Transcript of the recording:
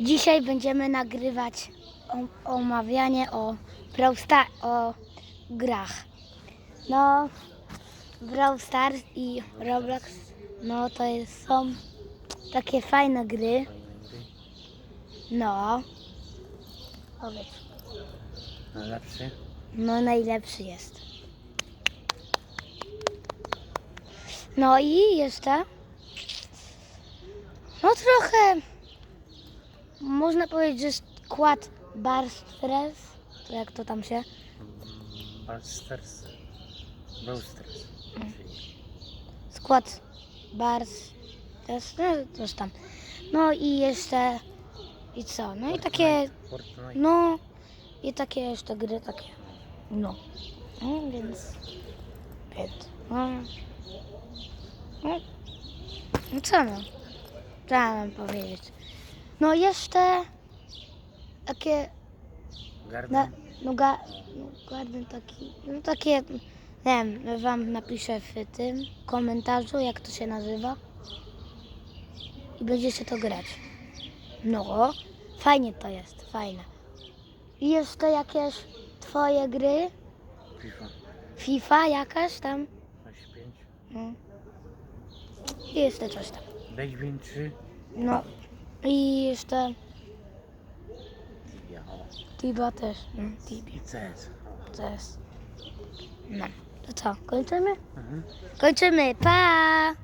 Dzisiaj będziemy nagrywać omawianie o Brawl Star, o grach. No, Brawl Stars i Roblox, no to jest, są takie fajne gry. No, powiedz, Najlepszy? no najlepszy jest. No i jeszcze, no trochę, można powiedzieć, że skład Bar Stress, to jak to tam się, Balsters. Boosters. skład Bars też, no coś tam. No i jeszcze, i co, no i takie, Fortnite. no i takie jeszcze gry takie, no, no więc, więc, no, no, no co no, co ja mam powiedzieć. No jeszcze takie Garden. Na, no, ga, no garden taki, no takie, nie wiem, wam napiszę w tym komentarzu, jak to się nazywa. I będziecie to grać. No, fajnie to jest, fajne. I jeszcze jakieś twoje gry? FIFA. FIFA jakaś tam? 25. No. I jeszcze coś tam. Baseman 3. No. I jeszcze Ja. O. Tiba też. No, Tibi. I CS. Jest. No. To co, kończymy? Mhm. Kończymy. Pa!